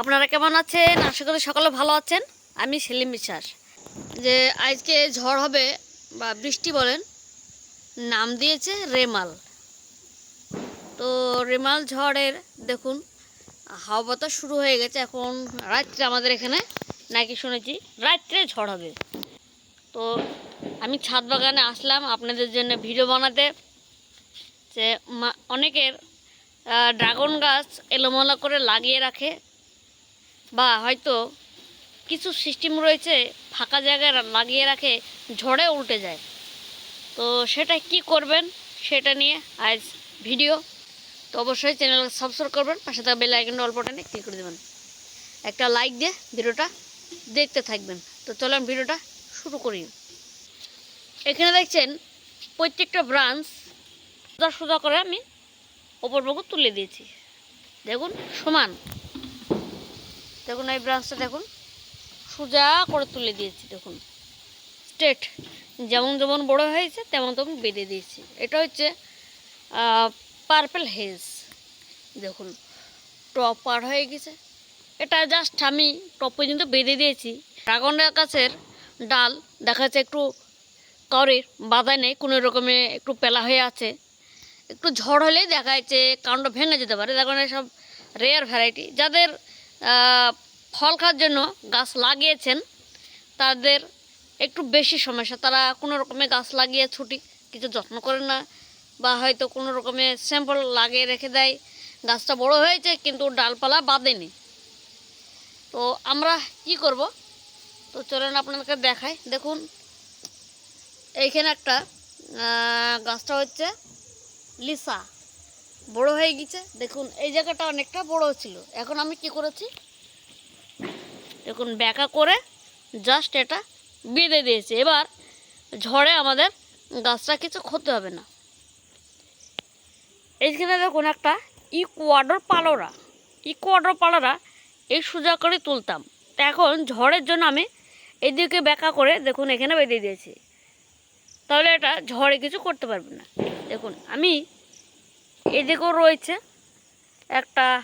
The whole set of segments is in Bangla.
আপনারা কেমন আছেন? আশা করি সকলে ভালো আছেন। আমি সেলিম বিশ্বাস। যে আজকে ঝড় হবে বা বৃষ্টি বলেন, নাম দিয়েছে রেমাল। তো রেমাল ঝড়ের দেখুন, হাওয়া বাতাস শুরু হয়ে গেছে এখন রাত্রে আমাদের এখানে, নাকি শুনেছি, রাত্রে ঝড় হবে। তো আমি ছাদ বাগানে আসলাম আপনাদের জন্য ভিডিও বানাতে, যে অনেকের ড্রাগন গাছ এলোমেলো করে লাগিয়ে রাখে। বা হয়তো কিছু সিস্টেম রয়েছে, ফাঁকা জায়গায় লাগিয়ে রাখে, ঝড়ে উল্টে যায়। তো সেটা কি করবেন সেটা নিয়ে আজ ভিডিও তো অবশ্যই চ্যানেল সাবস্ক্রাইব করবেন, পাশে থাকা বেল আইকনটা অল্প টানে ক্লিক করে দেবেন। একটা লাইক দিয়ে ভিডিওটা দেখতে থাকবেন। তো চলুন ভিডিওটা শুরু করি। এখানে দেখছেন, প্রত্যেকটা ব্রাঞ্চ সোজা সোজা করে আমি ওপর পক্ষ তুলে দিয়েছি। দেখুন, সমান। দেখুন, এই ব্রাঞ্চটা দেখুন। সোজা করে তুলে দিয়েছি, দেখুন। স্ট্রেট যেমন যেমন বড় হয়েছে, তেমন তেমন বেঁধে দিয়েছি। এটা হচ্ছে পার্পেল হেজ দেখুন টপ পার হয়ে গেছে। এটা জাস্ট আমি টপ পর্যন্ত বেঁধে দিয়েছি। ড্রাগন গাছের ডাল, দেখা যাচ্ছে একটু কাউরির বাধা নেই, কোনো রকমে একটু পেলা হয়ে আছে। একটু ঝড় হলেই দেখা যাচ্ছে কাণ্ড ভেঙে যেতে পারে। দেখুন সব রেয়ার ভ্যারাইটি যাদের ফল খাওয়ার জন্য গাছ লাগিয়েছেন। তাদের একটু বেশি সমস্যা। তারা কোনো রকমে গাছ লাগিয়ে ছুটি কিছু যত্ন করে না বা হয়তো কোনো রকমে স্যাম্পল লাগিয়ে রেখে দেয়। গাছটা বড় হয়েছে কিন্তু ডালপালা বাঁধেনি। তো আমরা কি করব? তো চলেন আপনাদেরকে দেখাই। দেখুন, এইখানে একটা গাছটা হচ্ছে লিসা। বড় হয়ে গেছে। দেখুন, এই জায়গাটা অনেকটা বড় ছিল। এখন আমি কি করেছি? দেখুন, ব্যাকা করে জাস্ট এটা বেঁধে দিয়েছি। এবার ঝড়ে আমাদের গাছটা কিছু ক্ষতি হবে না। এইখানে দেখুন একটা ইকুয়াডর পালোরা। ইকুয়াডর পালোরা এই সোজা করে তুলতাম। তা এখন ঝড়ের জন্য আমি এদিকে ব্যাকা করে দেখুন, এখানে বেঁধে দিয়েছি। তাহলে এটা ঝড়ে কিছু করতে পারবে না। দেখুন, আমি এদিকেও রয়েছে একটা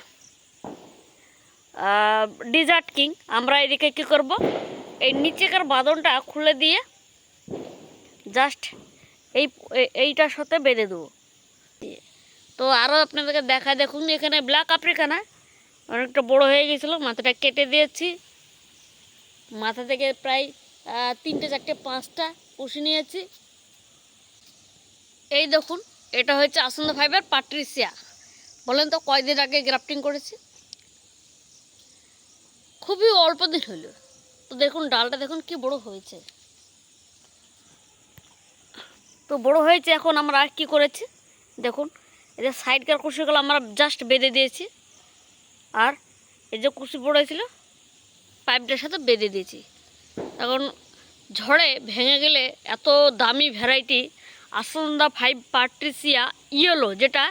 ডিজার্ট কিং আমরা এদিকে কী করব? এই নিচেকার বাঁধনটা খুলে দিয়ে জাস্ট এই, এই- এইটার সাথে বেঁধে দেবো। তো আরও আপনাদেরকে দেখা দেখুন এখানে ব্ল্যাক আফ্রিকানা। অনেকটা বড় হয়ে গেছিল, মাথাটা কেটে দিয়েছি। মাথা থেকে প্রায় তিনটে, চারটে, পাঁচটা পুষে নিয়েছি। এই দেখুন এটা হচ্ছে আসন্দ ফাইবার পাট্রিসিয়া। বলেন তো কয়দিন আগে গ্রাফটিং করেছি? খুবই অল্প দিন হলো। তো দেখুন, ডালটা দেখুন কি বড় হয়েছে। তো বড় হয়েছে, এখন আমরা আর কি করেছি? দেখুন, এই যে সাইডকার কুশিগুলো আমরা জাস্ট বেঁধে দিয়েছি। আর এই যে কুশি বড় হয়েছিল পাইপটার সাথে বেঁধে দিয়েছি। এখন ঝড়ে ভেঙে গেলে এত দামি ভ্যারাইটি আসন্দা ফাইভ পাট্রিসিয়া ইয়েলো যেটা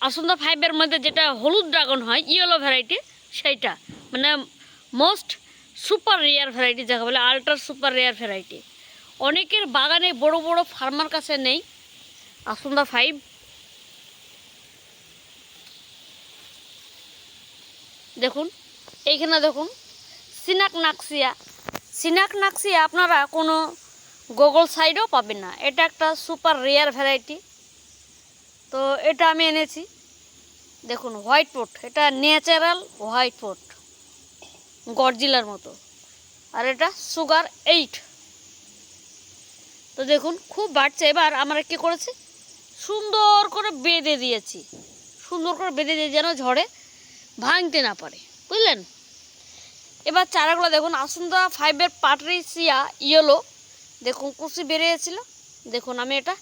আসন্দা ফাইভের মধ্যে যেটা হলুদ ড্রাগন হয় ইয়েলো ভ্যারাইটি সেইটা। মানে মোস্ট সুপার রেয়ার ভ্যারাইটি যাকে বলে আল্ট্রা সুপার রেয়ার ভ্যারাইটি অনেকের বাগানে বড় বড় ফার্মার কাছে নেই আসন্দা ফাইভ দেখুন, এইখানে দেখুন, সিনাক নাকসিয়া। সিনাক নাকসিয়া, আপনারা কোনো গুগল সাইডেও পাবেন না। এটা একটা সুপার রেয়ার ভ্যারাইটি তো এটা আমি এনেছি। দেখুন হোয়াইট পোট এটা ন্যাচারাল হোয়াইট পোট গরজিলার মতো। আর এটা সুগার এইট তো দেখুন, খুব বাড়ছে। এবার আমরা কি করেছি? সুন্দর করে বেঁধে দিয়েছি। সুন্দর করে বেঁধে দিয়ে যেন ঝড়ে ভাঙতে না পারে। বুঝলেন? এবার চারাগুলো দেখুন আসন্দা ফাইভের পাটরিসিয়া ইয়েলো দেখুন, কুচি বেরিয়েছিল। দেখুন, আমি এটা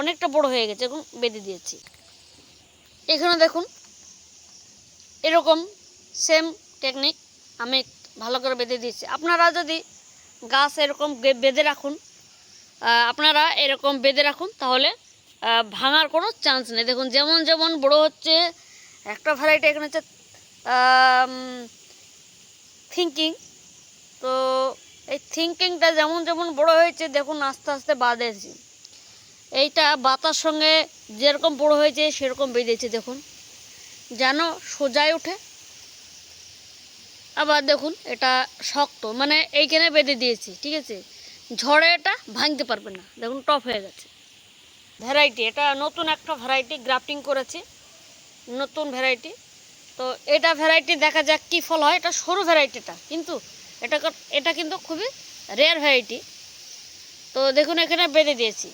অনেকটা বড় হয়ে গেছে এখন বেঁধে দিয়েছি। এখানে দেখুন, এরকম সেম টেকনিক আমি ভালো করে বেঁধে দিয়েছি। আপনারা যদি গাছ এরকম বেঁধে রাখুন আপনারা এরকম বেঁধে রাখুন, তাহলে ভাঙার কোনো চান্স নেই। দেখুন, যেমন যেমন বড় হচ্ছে, একটা ভ্যারাইটি এখানে হচ্ছে থিঙ্কিং তো এই থিঙ্কিংটা যেমন যেমন বড় হয়েছে, দেখুন আস্তে আস্তে বাঁধেছি এইটা বাতার সঙ্গে যেরকম বড় হয়েছে, সেরকম বেঁধেছে দেখুন। যেন সোজায় ওঠে। আবার দেখুন, এটা শক্ত মানে এইখানে বেঁধে দিয়েছি, ঠিক আছে? ঝড়ে এটা ভাঙতে পারবে না, দেখুন টপ হয়ে গেছে। ভ্যারাইটি এটা নতুন একটা ভ্যারাইটি গ্রাফটিং করেছি, নতুন ভ্যারাইটি তো এটা ভ্যারাইটি দেখা যাক কী ফল হয়, এটা সরু ভ্যারাইটিটা কিন্তু এটা এটা কিন্তু খুবই রেয়ার ভ্যারাইটি তো দেখুন এখানে বেঁধে দিয়েছি।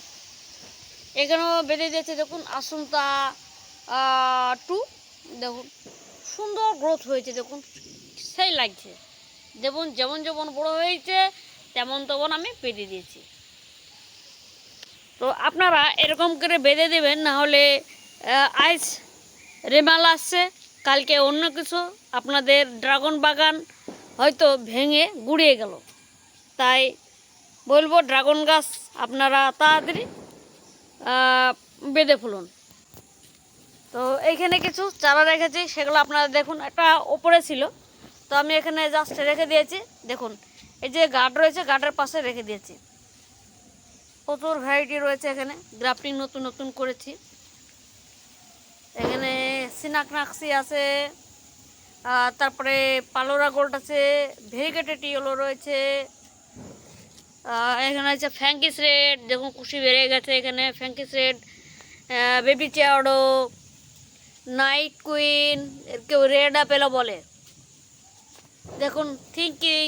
এখানেও বেঁধে দিয়েছি দেখুন আসন্তা টু। দেখুন সুন্দর গ্রোথ হয়েছে দেখুন সেই লাগছে। যেমন যেমন যেমন বড় হয়েছে তেমন তেমন আমি বেঁধে দিয়েছি। তো আপনারা এরকম করে বেঁধে দেবেন না হলে আহ, আজ রেমাল আসছে কালকে অন্য কিছু আপনাদের ড্রাগন বাগান হয়তো ভেঙে গুড়িয়ে গেল। তাই বলব ড্রাগন গাছ আপনারা তাড়াতাড়ি বেঁধে ফেলুন। তো এইখানে কিছু চারা রেখেছি, সেগুলো আপনারা দেখুন, একটা ওপরে ছিল। তো আমি এখানে জাস্ট রেখে দিয়েছি, দেখুন, এই যে গার্ড রয়েছে, গার্ডের পাশে রেখে দিয়েছি। প্রচুর ভ্যারাইটি রয়েছে এখানে গ্রাফটিং নতুন নতুন করেছি। এখানে সিনাকনাক্সি আছে তারপরে পালোরা গোল্ড আছে, ভেরিগেটেড ইয়েলো রয়েছে এখানে আছে ফ্যাঙ্কিস রেড দেখুন কুশি বেড়ে গেছে এখানে ফ্যাঙ্কিস রেড বেবি চাওড়ো নাইট কুইন এর কেউ রেড আপেলও বলে। দেখুন থিঙ্কিং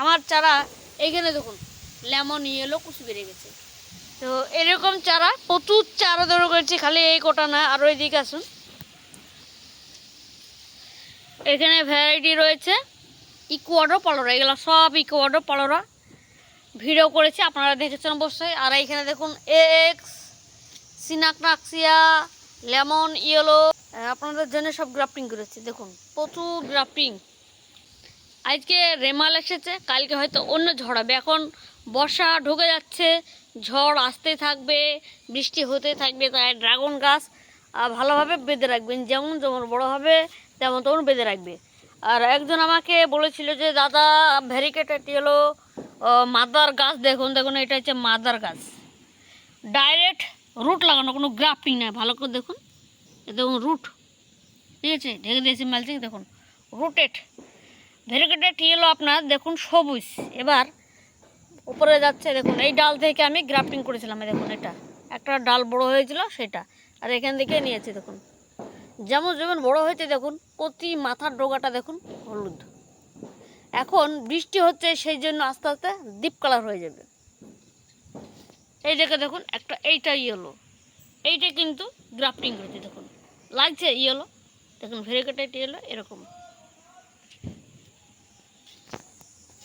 আমার চারা এইখানে দেখুন লেমন ইয়েলো কুচি বেড়ে গেছে। তো এরকম চারা, প্রচুর চারা ধরে করেছি খালি এই কোটা না আরও এদিকে আসুন। এখানে ভ্যারাইটি রয়েছে। ইকুয়াডো পালোরা এগুলো সব ইকুয়াডো পালোরা ভিডিও করেছি, আপনারা দেখেছেন অবশ্যই। আর এইখানে দেখুন এক্স সিনাকনাক্সিয়া লেমন ইয়েলো আপনাদের জন্য সব গ্রাফটিং করেছি, দেখুন। প্রচুর গ্রাফটিং আজকে রেমাল এসেছে, কালকে হয়তো অন্য ঝড়াবে এখন বর্ষা ঢুকে যাচ্ছে, ঝড় আসতে থাকবে, বৃষ্টি হতে থাকবে, তাই ড্রাগন গাছ ভালোভাবে বেঁধে রাখবেন। যেমন যেমন বড় হবে তেমন তেমন বেঁধে রাখবে। আর একজন আমাকে বলেছিল যে, দাদা ভ্যারিকেটেড হলো মাদার গাছ। দেখুন দেখুন, এটা হচ্ছে মাদার গাছ। ডাইরেক্ট রুট লাগানো, কোনো গ্রাফটিং নয় ভালো করে দেখুন। দেখুন রুট ঠিক আছে? ঢেকে দিয়েছি মালচিং, দেখুন। রুটেড ভেরিকেটেড হলো আপনার, দেখুন, সবুজ। এবার উপরে যাচ্ছে, দেখুন, এই ডাল থেকে আমি গ্রাফটিং করেছিলাম দেখুন, এটা। একটা ডাল বড় হয়েছিল, সেটা। আর এখান থেকে নিয়েছি, দেখুন। যেমন যেমন বড় হয়েছে, দেখুন, প্রতি মাথার ডোগাটা দেখুন, হলুদ। এখন বৃষ্টি হচ্ছে, সেই জন্য আস্তে আস্তে ডিপ কালার হয়ে যাবে। এই দেখে দেখুন, একটা এইটা ইয়েলো এইটা কিন্তু গ্রাফটিং হয়েছে দেখুন। লাগছে ইয়েলো দেখুন ভেরিকেটেড ইয়েলো এরকম।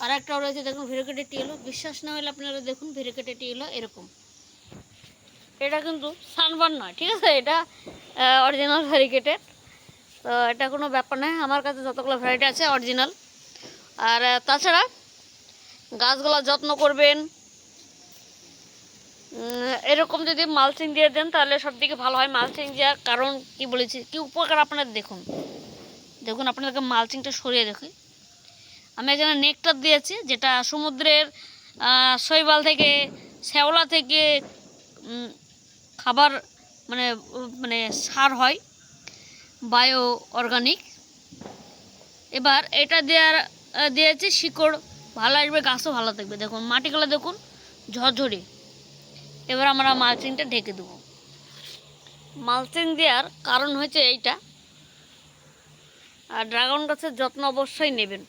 আর একটাও রয়েছে, দেখুন ভেরিকেটেড ইয়েলো বিশ্বাস না হলে আপনারা দেখুন ভেরিকেটেড ইয়েলো এরকম। এটা কিন্তু সানবার্ন নয়, ঠিক আছে? এটা অরিজিনাল ভেরিকেটেড তো এটা কোনো ব্যাপার নয়, আমার কাছে যতগুলো ভ্যারাইটি আছে অরিজিনাল আর তাছাড়া গাছগুলো যত্ন করবেন। এরকম যদি মালচিং দিয়ে দেন, তাহলে সব থেকে ভালো হয় মালচিং দেওয়ার কারণ, কি বলেছি, কি উপকার আপনার দেখুন? দেখুন, আপনাদেরকে মালচিংটা সরিয়ে দেখি। আমি এখানে নেকটার দিয়েছি, যেটা সমুদ্রের শৈবাল থেকে, শ্যাওলা থেকে খাবার মানে মানে সার হয় বায়ো অর্গানিক এবার এটা দেওয়ার দিয়েছি শিকড়। ভালো আসবে, গাছও ভালো থাকবে। দেখুন, মাটিগুলো দেখুন, ঝরঝরে। এবার আমরা মালচিংটা ঢেকে দেবো। মালচিং দেওয়ার কারণ হচ্ছে এইটা। আর ড্রাগন গাছের যত্ন অবশ্যই নেবেন।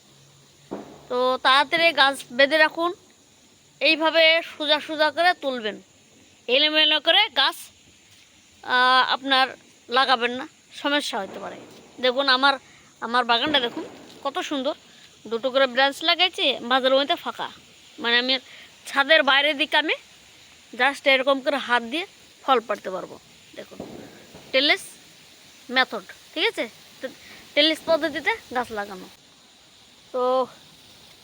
তো তাড়াতাড়ি গাছ বেঁধে রাখুন। এইভাবে সোজা সোজা করে তুলবেন। এলোমেলো করে গাছ আপনার লাগাবেন না। সমস্যা হতে পারে। দেখুন, আমার আমার বাগানটা দেখুন, কত সুন্দর। দুটো করে ব্রাঞ্চ লাগাইছি, মাঝের মধ্যে ফাঁকা। মানে আমি ছাদের বাইরের দিকে আমি জাস্ট এরকম করে হাত দিয়ে ফল পাড়তে পারব। দেখুন টেলেস মেথড ঠিক আছে? টেলিস পদ্ধতিতে গাছ লাগানো। তো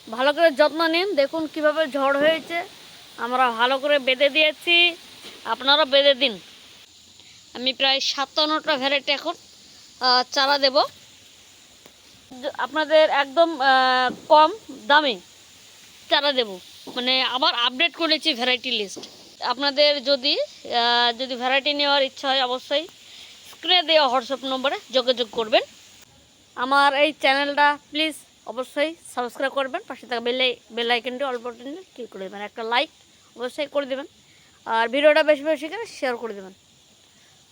ভালো করে যত্ন নিন, দেখুন কীভাবে ঝড় হয়েছে। আমরা ভালো করে বেঁধে দিয়েছি। আপনারা বেঁধে দিন। আমি প্রায় সাতান্নটা ভ্যারাইটি এখন চারা দেব। আপনাদের একদম কম দামে চারা দেব। মানে আবার আপডেট করেছি ভ্যারাইটি লিস্ট আপনাদের যদি যদি ভ্যারাইটি নেওয়ার ইচ্ছা হয় অবশ্যই স্ক্রিনে দেওয়া হোয়াটসঅ্যাপ নম্বরে যোগাযোগ করবেন। আমার এই চ্যানেলটা প্লিজ অবশ্যই সাবস্ক্রাইব করবেন। পাশে থাকা বেল বেল আইকনটি অল ক্লিক করে দেবেন। একটা লাইক অবশ্যই করে দেবেন। আর ভিডিওটা বেশি বেশি করে শেয়ার করে দেবেন।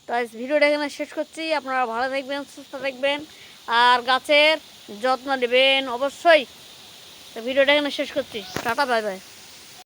তো আজ ভিডিওটা এখানে শেষ করছি। আপনারা ভালো থাকবেন, সুস্থ থাকবেন, আর গাছের যত্ন নেবেন অবশ্যই। তো ভিডিওটা এখানে শেষ করছি। Tata, bye bye.